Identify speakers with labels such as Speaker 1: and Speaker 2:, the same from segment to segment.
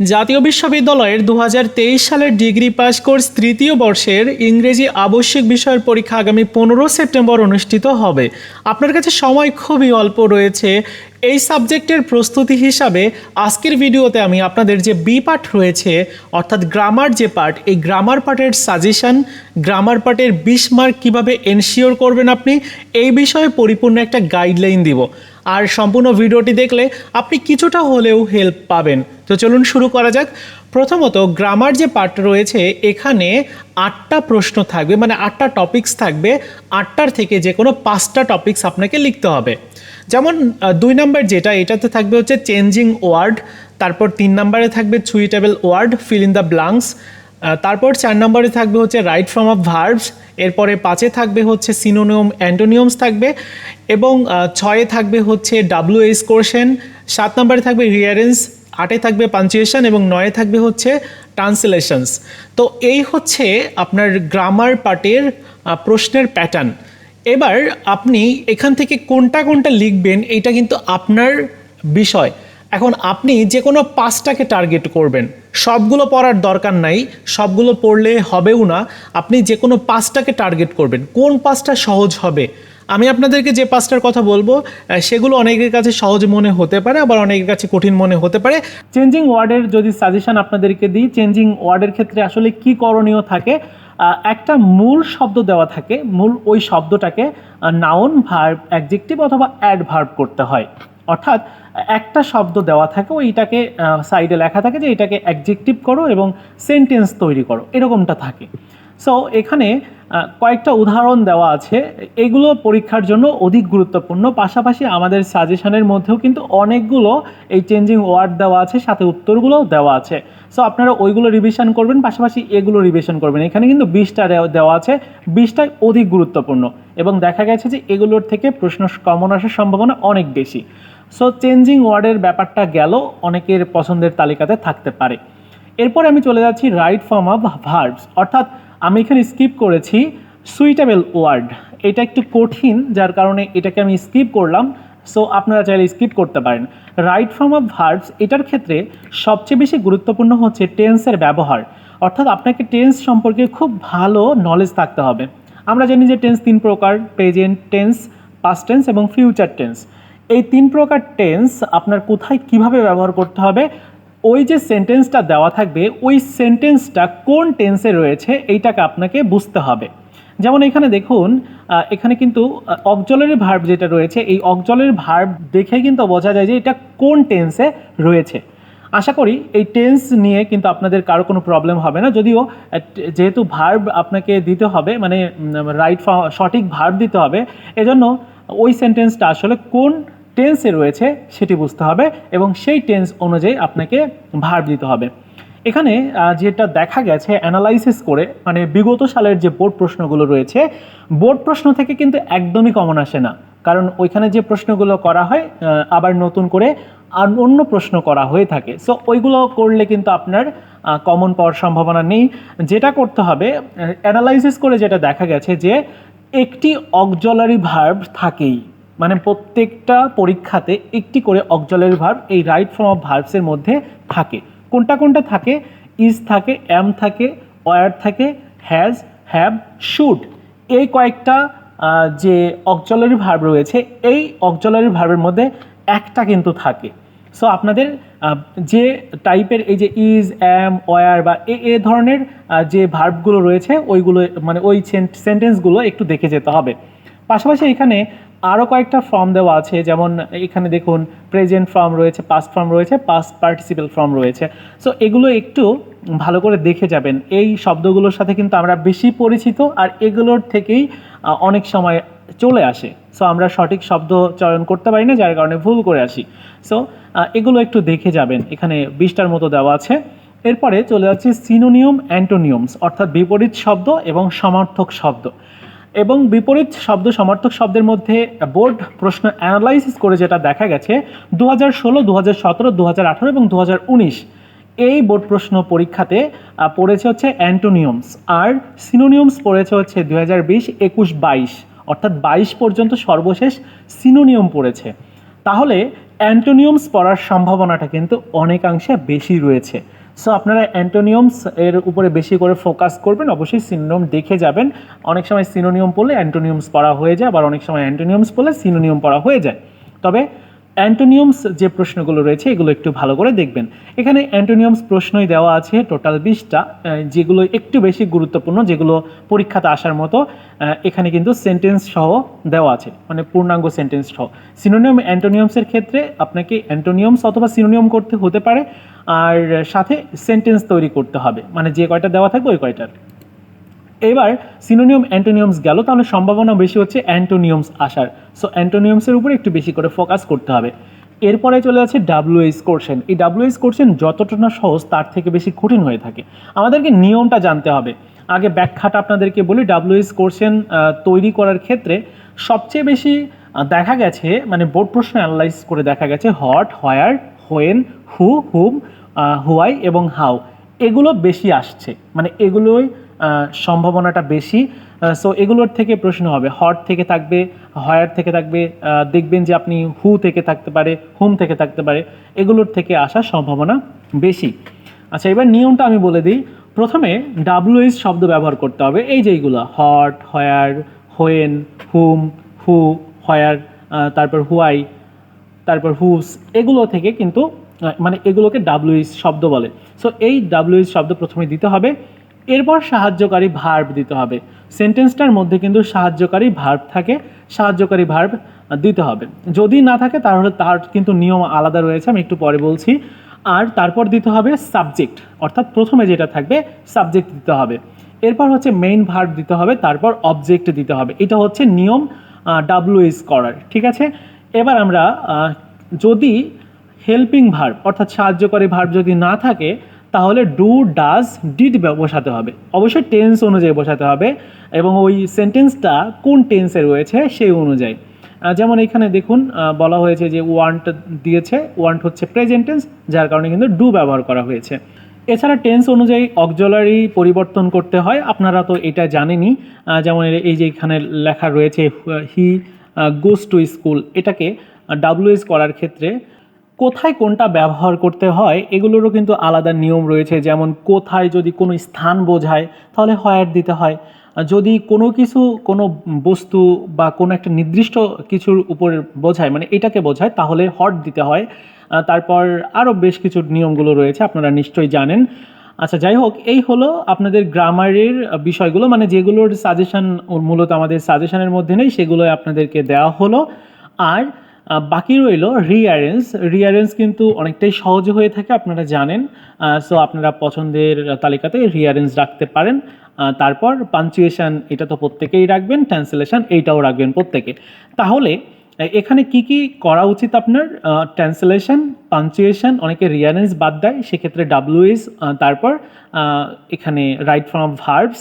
Speaker 1: জাতীয় বিশ্ববিদ্যালয়ের দু হাজার তেইশ সালের ডিগ্রি পাস কোর্স তৃতীয় বর্ষের ইংরেজি আবশ্যিক বিষয়ের পরীক্ষা আগামী পনেরো সেপ্টেম্বর অনুষ্ঠিত হবে। আপনার কাছে সময় খুবই অল্প রয়েছে। এই সাবজেক্টের প্রস্তুতি হিসাবে আজকের ভিডিওতে আমি আপনাদের যে বি পার্ট রয়েছে, অর্থাৎ গ্রামার যে পার্ট, এই গ্রামার পার্টের সাজেশন, গ্রামার পার্টের বিশ মার্ক কীভাবে এনশিওর করবেন আপনি, এই বিষয়ে পরিপূর্ণ একটা গাইডলাইন দিব। আর সম্পূর্ণ ভিডিওটি দেখলে আপনি কিছুটা হলেও হেল্প পাবেন। তো চলুন শুরু করা যাক। প্রথমত গ্রামার যে পার্ট রয়েছে, এখানে আটটা প্রশ্ন থাকবে মানে আটটা টপিকস থাকবে। আটটার থেকে যে কোনো পাঁচটা টপিকস আপনাকে লিখতে হবে। যেমন দুই নাম্বার যেটা, এটাতে থাকবে হচ্ছে চেঞ্জিং ওয়ার্ড তারপর তিন নাম্বারে থাকবে suitable word fill in the blanks তারপর চার নম্বরে থাকবে হচ্ছে রাইট ফর্ম অফ ভার্বস এরপরে পাঁচে থাকবে হচ্ছে সিনোনিয়ম অ্যান্টোনিয়মস থাকবে এবং ছয়ে থাকবে হচ্ছে ডাব্লিউ এস কোর্শন সাত নম্বরে থাকবে রিয়ারেন্স, আটে থাকবে পাঞ্চুয়েশন এবং নয়ে থাকবে হচ্ছে ট্রান্সলেশনস। তো এই হচ্ছে আপনার গ্রামার পার্টের প্রশ্নের প্যাটার্ন। এবার আপনি এখান থেকে কোনটা কোনটা লিখবেন এটা কিন্তু আপনার বিষয়। এখন আপনি যে কোনো পাঁচটাকে টার্গেট করবেন। সবগুলো পড়ার দরকার নাই, সবগুলো পড়লে হবেও না। আপনি যে কোনো পাঁচটাকে টার্গেট করবেন। কোন পাঁচটা সহজ হবে? আমি আপনাদেরকে যে পাঁচটার কথা বলব সেগুলো অনেকের কাছে সহজ মনে হতে পারে, আবার অনেকের কাছে কঠিন মনে হতে পারে। চেঞ্জিং ওয়ার্ডের যদি সাজেশন আপনাদেরকে দিই চেঞ্জিং ওয়ার্ডের ক্ষেত্রে আসলে কি করণীয় থাকে? একটা মূল শব্দ দেওয়া থাকে, মূল ওই শব্দটাকে নাউন ভার্ব অ্যাডজেক্টিভ অথবা অ্যাডভার্ব করতে হয়। অর্থাৎ একটা শব্দ দেওয়া থাকে ওইটাকে সাইডে লেখা থাকে যে এটাকে অ্যাডজেক্টিভ করো এবং সেন্টেন্স তৈরি করো, এরকমটা থাকে। সো এখানে কয়েকটা উদাহরণ দেওয়া আছে। এগুলো পরীক্ষার জন্য অধিক গুরুত্বপূর্ণ। পাশাপাশি আমাদের সাজেশনের মধ্যেও কিন্তু অনেকগুলো এই চেঞ্জিং ওয়ার্ড দেওয়া আছে, সাথে উত্তরগুলোও দেওয়া আছে। সো আপনারা ওইগুলো রিভিশন করবেন, পাশাপাশি এগুলো রিভিশন করবেন। এখানে কিন্তু বিশটা দেওয়া আছে। বিশটাই অধিক গুরুত্বপূর্ণ। এবং দেখা গেছে যে এগুলোর থেকে প্রশ্ন কমন আসার সম্ভাবনা অনেক বেশি। সো চেঞ্জিং ওয়ার্ডের ব্যাপারটা গেল অনেকের পছন্দের তালিকাতে থাকতে পারে। এরপর আমি চলে যাচ্ছি রাইট ফর্ম অফ ভার্বস অর্থাৎ আমি এখানে স্কিপ করেছি সুইটেবল ওয়ার্ড এটা একটু কঠিন, যার কারণে এটাকে আমি স্কিপ করলাম। সো আপনারা চাইলে স্কিপ করতে পারেন। রাইট ফর্ম অফ ভার্বস এটার ক্ষেত্রে সবচেয়ে বেশি গুরুত্বপূর্ণ হচ্ছে টেন্সের ব্যবহার। অর্থাৎ আপনাকে টেন্স সম্পর্কে খুব ভালো নলেজ থাকতে হবে। আমরা জানি যে টেন্স তিন প্রকার প্রেজেন্ট টেন্স পাস্ট টেন্স এবং ফিউচার টেন্স এই তিন প্রকার টেন্স আপনার কোথায় কীভাবে ব্যবহার করতে হবে, ওই যে সেন্টেন্সটা দেওয়া থাকবে, ওই সেন্টেন্সটা কোন টেন্সে রয়েছে, এইটাকে আপনাকে বুঝতে হবে। যেমন এখানে দেখুন এখানে কিন্তু অকজলের ভার্ব যেটা রয়েছে, এই অকজলের ভার্ব দেখে কিন্তু বোঝা যায় যে এটা কোন টেন্সে রয়েছে। আশা করি এই টেন্স নিয়ে কিন্তু আপনাদের কারও কোনো প্রবলেম হবে না, যদিও যেহেতু ভার্ব আপনাকে দিতে হবে মানে রাইট সঠিক ভার্ব দিতে হবে, এজন্য ওই সেন্টেন্সটা আসলে কোন টেন্সে রয়েছে, সেটি বুঝতে হবে এবং সেই টেন্স অনুযায়ী আপনাকে ভার্ব দিতে হবে। এখানে যেটা দেখা গেছে অ্যানালাইসিস করে মানে বিগত সালের যে বোর্ড প্রশ্নগুলো রয়েছে বোর্ড প্রশ্ন থেকে কিন্তু একদমই কমন আসে না। কারণ ওইখানে যে প্রশ্নগুলো করা হয় আবার নতুন করে আর অন্য প্রশ্ন করা হয়ে থাকে। সো ওইগুলো করলে কিন্তু আপনার কমন পাওয়ার সম্ভাবনা নেই। যেটা করতে হবে অ্যানালাইসিস করে যেটা দেখা গেছে যে, একটি অকজলারি ভার্ব থাকেই। মানে প্রত্যেকটা পরীক্ষাতে একটি করে অকজলারি ভার্ব এই রাইট ফর্ম অফ ভার্বসের মধ্যে থাকে। কোনটা কোনটা থাকে? ইজ থাকে অ্যাম থাকে ওয়ার থাকে হ্যাজ হ্যাভ শুড এই কয়েকটা যে অকজলারি ভার্ব রয়েছে, এই অকজলারি ভার্বের মধ্যে একটা কিন্তু থাকে। সো আপনাদের যে টাইপের এই যে ইজ অ্যাম ওয়ার বা এ এ ধরনের যে ভার্বগুলো রয়েছে, ওইগুলো মানে ওই সেন্টেন্সগুলো একটু দেখে যেতে হবে। পাশাপাশি এখানে আরও কয়েকটা ফর্ম দেওয়া আছে, যেমন এখানে দেখুন প্রেজেন্ট ফর্ম রয়েছে পাস্ট ফর্ম রয়েছে পাস্ট পার্টিসিপেল ফর্ম রয়েছে। সো এগুলো একটু ভালো করে দেখে যাবেন। এই শব্দগুলোর সাথে কিন্তু আমরা বেশি পরিচিত আর এগুলোর থেকেই অনেক সময় চলে আসে। সো আমরা সঠিক শব্দ চয়ন করতে পারি না, যার কারণে ভুল করে আসি। সো এগুলো একটু দেখে যাবেন। এখানে বিশটার মতো দেওয়া আছে। এরপরে চলে যাচ্ছে সিনোনিয়ম অ্যান্টোনিয়মস অর্থাৎ বিপরীত শব্দ এবং সমার্থক শব্দ। এবং বিপরীত শব্দ সমার্থক শব্দের মধ্যে বোর্ড প্রশ্ন অ্যানালাইসিস করে যেটা দেখা গেছে দু হাজার ষোলো দু হাজার সতেরো দু হাজার আঠারো এবং দু হাজার উনিশ। এই বোর্ড প্রশ্ন পরীক্ষাতে পড়েছে হচ্ছে অ্যান্টোনিয়মস। আর সিনোনিয়মস পড়েছে হচ্ছে দু হাজার বিশ, একুশ বাইশ। অর্থাৎ বাইশ পর্যন্ত সর্বশেষ সিনোনিয়ম পড়েছে। তাহলে অ্যান্টোনিয়ামস পড়ার সম্ভাবনাটা কিন্তু অনেকাংশে বেশি রয়েছে। সো আপনারা অ্যান্টোনিয়মস এর উপরে বেশি করে ফোকাস করবেন, অবশ্যই সিনোনিয়াম দেখে যাবেন। অনেক সময় সিনোনিয়ম পড়লে অ্যান্টোনিয়মস পড়া হয়ে যায়, আবার অনেক সময় অ্যান্টোনিয়মস পড়লে সিনোনিয়ম পড়া হয়ে যায়। তবে অ্যান্টোনিয়ামস যে প্রশ্নগুলো রয়েছে, এগুলো একটু ভালো করে দেখবেন। এখানে অ্যান্টোনিয়ামস প্রশ্নই দেওয়া আছে টোটাল বিশটা যেগুলো একটু বেশি গুরুত্বপূর্ণ, যেগুলো পরীক্ষাতে আসার মতো এখানে কিন্তু সেন্টেন্স সহ দেওয়া আছে মানে পূর্ণাঙ্গ সেন্টেন্স সহ। সিনোনিয়াম অ্যান্টোনিয়ামসের ক্ষেত্রে আপনাকে অ্যান্টোনিয়ামস অথবা সিনোনিয়াম করতে হতে পারে, আর সাথে সেন্টেন্স তৈরি করতে হবে মানে যে কয়টা দেওয়া থাকবে ওই কয়টার। এবার সিনোনিয়াম অ্যান্টোনিয়ামস গেল, তাহলে সম্ভাবনা বেশি হচ্ছে অ্যান্টোনিয়ামস আসার। সো অ্যান্টোনিয়ামসের উপরে একটু বেশি করে ফোকাস করতে হবে। এরপরে চলে আছে ডাব্লিউএস কোর্সেন এই ডাব্লিউএস কোর্সেন যতটা না সহজ, তার থেকে বেশি কঠিন হয়ে থাকে। আমাদেরকে নিয়মটা জানতে হবে। আগে ব্যাখ্যাটা আপনাদেরকে বলি ডাব্লিউএস কোর্সেন তৈরি করার ক্ষেত্রে সবচেয়ে বেশি দেখা গেছে মানে বোর্ড প্রশ্ন অ্যানালাইজ করে দেখা গেছে, what, where, when, who, whom why এবং হাউ। এগুলো বেশি আসছে। মানে এগুলোই সম্ভাবনাটা বেশি। সো এগুলোর থেকে প্রশ্ন হবে হট থেকে থাকবে হয়ার থেকে থাকবে দেখবেন যে আপনি হু থেকে থাকতে পারে হুম থেকে থাকতে পারে, এগুলোর থেকে আসার সম্ভাবনা বেশি। আচ্ছা এবার নিয়মটা আমি বলে দিই। প্রথমে ডাব্লিউএস শব্দ ব্যবহার করতে হবে। এই যে এইগুলো হট হয়ার হোয়েন হুম হু হয়ার তারপর হুয়াই তারপর হুস এগুলো থেকে কিন্তু মানে এগুলোকে ডাব্লিউএস শব্দ বলে। সো এই ডাব্লিউএস শব্দ প্রথমে দিতে হবে। এরপর সাহায্যকারী ভার্ব দিতে হবে। সেন্টেন্সটার মধ্যে কিন্তু সাহায্যকারী ভার্ব থাকে, সাহায্যকারী ভার্ব দিতে হবে। যদি না থাকে, তাহলে তার কিন্তু নিয়ম আলাদা রয়েছে, আমি একটু পরে বলছি। আর তারপর দিতে হবে সাবজেক্ট অর্থাৎ প্রথমে যেটা থাকবে সাবজেক্ট দিতে হবে। এরপর হচ্ছে মেইন ভার্ব দিতে হবে, তারপর অবজেক্ট দিতে হবে। এটা হচ্ছে নিয়ম ডাব্লিউএস করার, ঠিক আছে? এবার আমরা যদি হেল্পিং ভার্ব অর্থাৎ সাহায্যকারী ভার্ব যদি না থাকে তাহলে ডু ডাজ ডিড বসাতে হবে। অবশ্যই টেন্স অনুযায়ী বসাতে হবে এবং ওই সেন্টেন্সটা কোন টেন্সে রয়েছে সেই অনুযায়ী। যেমন এখানে দেখুন বলা হয়েছে যে ওয়ান্ট দিয়েছে ওয়ান্ট হচ্ছে প্রেজেন্ট টেন্স যার কারণে কিন্তু ডু ব্যবহার করা হয়েছে। এছাড়া টেন্স অনুযায়ী অক্সিলারি পরিবর্তন করতে হয়, আপনারা তো এটা জানেনই। যেমন এই যে এখানে লেখা রয়েছে হি গোস টু স্কুল এটাকে ডাব্লিউএস করার ক্ষেত্রে কোথায় কোনটা ব্যবহার করতে হয়, এগুলোরও কিন্তু আলাদা নিয়ম রয়েছে। যেমন কোথায় যদি কোনো স্থান বোঝায়, তাহলে হয়ার দিতে হয়। যদি কোনো কিছু, কোনো বস্তু বা কোনো একটা নির্দিষ্ট কিছুর উপর বোঝায় মানে এটাকে বোঝায়, তাহলে হট দিতে হয়। তারপর আরও বেশ কিছু নিয়মগুলো রয়েছে, আপনারা নিশ্চয়ই জানেন। আচ্ছা যাই হোক, এই হলো আপনাদের গ্রামারের বিষয়গুলো মানে যেগুলোর সাজেশান মূলত আমাদের সাজেশানের মধ্যে নেই সেগুলো আপনাদেরকে দেওয়া হলো। আর বাকি রইল রিঅ্যারেঞ্জ রিঅ্যারেঞ্জ কিন্তু অনেকটাই সহজ হয়ে থাকে, আপনারা জানেন। সো আপনারা পছন্দের তালিকাতে রিঅ্যারেঞ্জ রাখতে পারেন। তারপর পাঞ্চুয়েশন এটা তো প্রত্যেকেই রাখবেন ট্রান্সলেশন এইটাও রাখবেন প্রত্যেকে। তাহলে এখানে কি কি করা উচিত আপনার? ট্রান্সলেশন পাঞ্চুয়েশন অনেকে রিয়ারেন্স বাদ দেয়, সেক্ষেত্রে ডাব্লিউএস তারপর এখানে রাইট ফ্রম ভার্বস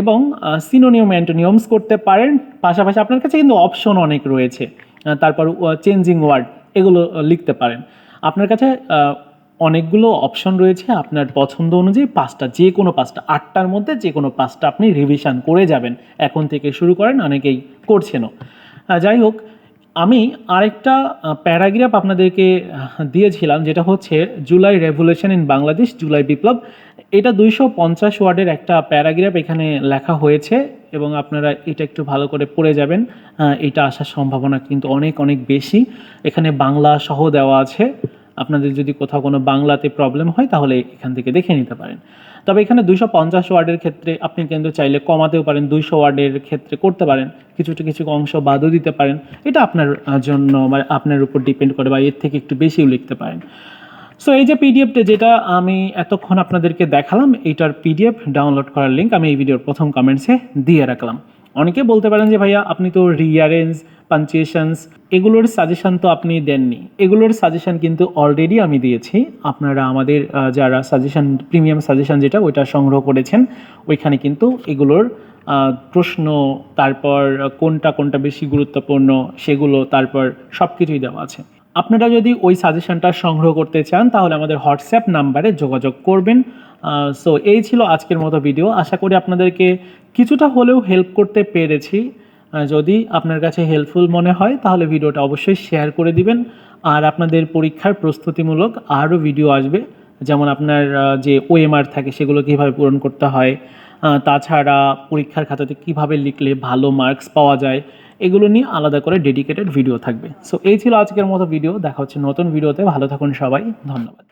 Speaker 1: এবং সিনোনিয়ম অ্যান্টোনিয়মস করতে পারেন। পাশাপাশি আপনার কাছে কিন্তু অপশন অনেক রয়েছে। তারপর চেঞ্জিং ওয়ার্ড এগুলো লিখতে পারেন। আপনার কাছে অনেকগুলো অপশন রয়েছে আপনার পছন্দ অনুযায়ী পাঁচটা, যে কোনো পাঁচটা, আটটার মধ্যে যে কোনো পাঁচটা আপনি রিভিশন করে যাবেন। এখন থেকে শুরু করেন, অনেকেই করছেনও। যাই হোক, আমি আরেকটা প্যারাগ্রাফ আপনাদেরকে দিয়েছিলাম, যেটা হচ্ছে July revolution in Bangladesh July বিপ্লব এটা দুইশো পঞ্চাশ ওয়ার্ডের একটা প্যারাগ্রাফ এখানে লেখা হয়েছে এবং আপনারা এটা একটু ভালো করে পড়ে যাবেন। এটা আসার সম্ভাবনা কিন্তু অনেক অনেক বেশি। এখানে বাংলা সহ দেওয়া আছে। আপনাদের যদি কোথাও কোনো বাংলাতে প্রবলেম হয়, তাহলে এখান থেকে দেখে নিতে পারেন। তবে এখানে দুইশো পঞ্চাশ ওয়ার্ডের ক্ষেত্রে আপনি কিন্তু চাইলে কমাতেও পারেন, দুইশো ওয়ার্ডের ক্ষেত্রে করতে পারেন। কিছুটা, কিছু অংশ বাদও দিতে পারেন। এটা আপনার জন্য মানে আপনার উপর ডিপেন্ড করে বা এর থেকে একটু বেশিও লিখতে পারেন। সো এই যে পিডিএফটা যেটা আমি এতক্ষণ আপনাদেরকে দেখালাম, এইটার পিডিএফ ডাউনলোড করার লিঙ্ক আমি এই ভিডিওর প্রথম কমেন্টসে দিয়ে রাখলাম। অনেকে বলতে পারেন যে, ভাইয়া, আপনি তো রিয়ারেঞ্জ পাঞ্চুয়েশনস এগুলোর সাজেশন তো আপনি দেননি। এগুলোর সাজেশন কিন্তু অলরেডি আমি দিয়েছি। আপনারা আমাদের যারা সাজেশন প্রিমিয়াম সাজেশন যেটা, ওইটা সংগ্রহ করেছেন, ওইখানে কিন্তু এগুলোর প্রশ্ন, তারপর কোনটা কোনটা বেশি গুরুত্বপূর্ণ, সেগুলো তারপর সব কিছুই দেওয়া আছে। আপনারা যদি ওই সাজেশনটা সংগ্রহ করতে চান, তাহলে আমাদের হোয়াটসঅ্যাপ নাম্বারে যোগাযোগ করবেন। সো এই ছিল আজকের মতো ভিডিও আশা করি আপনাদেরকে কিছুটা হলেও হেল্প করতে পেরেছি। যদি আপনার কাছে হেল্পফুল মনে হয়, তাহলে ভিডিওটা অবশ্যই শেয়ার করে দিবেন। আর আপনাদের পরীক্ষার প্রস্তুতিমূলক আরও ভিডিও আসবে, যেমন আপনার যে ওএমআর থাকে, সেগুলো কীভাবে পূরণ করতে হয়। তাছাড়া পরীক্ষার খাতাতে কীভাবে লিখলে ভালো মার্কস পাওয়া যায় এগুলো নিয়ে আলাদা করে ডেডিকেটেড ভিডিও থাকবে। সো এই ছিল আজকের মতো ভিডিও দেখা হচ্ছে নতুন ভিডিওতে ভালো থাকুন সবাই। ধন্যবাদ।